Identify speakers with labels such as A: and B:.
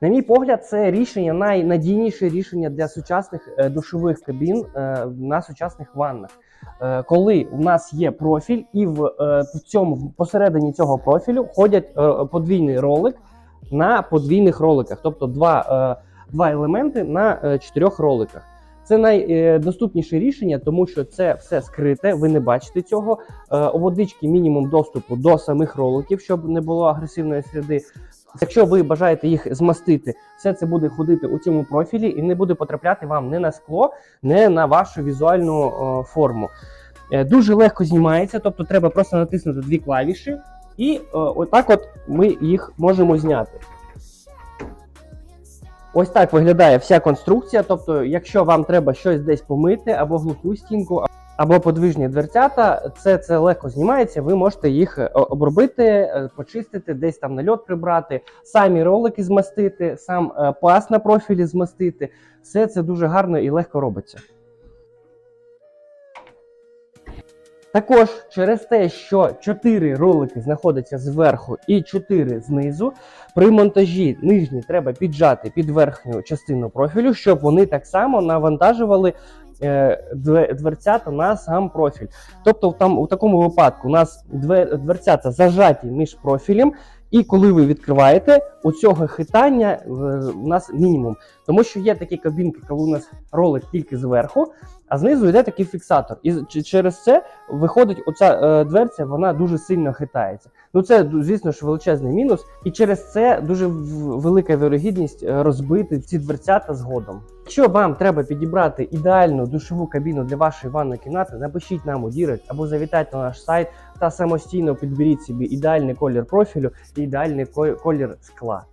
A: На мій погляд, це рішення найнадійніше рішення для сучасних е, душових кабін е, на сучасних ваннах. Е, Коли в нас є профіль, і в, цьому посередині цього профілю ходять подвійний ролик на подвійних роликах, тобто два, два елементи на чотирьох роликах. Це найдоступніше рішення, тому що це все скрите, ви не бачите цього. Е, У водички мінімум доступу до самих роликів, щоб не було агресивної сліди. Якщо ви бажаєте їх змастити, все це буде ходити у цьому профілі і не буде потрапляти вам не на скло, не на вашу візуальну е, форму. Е, Дуже легко знімається, тобто треба просто натиснути дві клавіші, і е, отак от ми їх можемо зняти. Ось так виглядає вся конструкція. Тобто, якщо вам треба щось десь помити, або глуху стінку, або подвижні дверцята, це, це легко знімається. Ви можете їх е, обробити, е, почистити, десь там нальот прибрати, самі ролики змастити, сам е, пас на профілі змастити. Все це дуже гарно і легко робиться. Також через те, що 4 ролики знаходяться зверху і 4 знизу, при монтажі нижні треба піджати під верхню частину профілю, щоб вони так само навантажували е, дверцята на сам профіль. Тобто, там у такому випадку у нас две- дверцята зажаті між профілем, і коли ви відкриваєте, у цього хитання е, у нас мінімум. Тому що є такі кабінки, коли у нас ролик тільки зверху, а знизу йде такий фіксатор. І через це виходить оця е, дверця, вона дуже сильно хитається. Ну це звісно ж величезний мінус, і через це дуже велика вірогідність е, розбити ці дверцята згодом. Якщо вам треба підібрати ідеальну душову кабіну для вашої ванної кімнати, напишіть нам у Дірект або завітайте на наш сайт та самостійно підберіть собі ідеальний колір профілю і ідеальний ко- колір скла.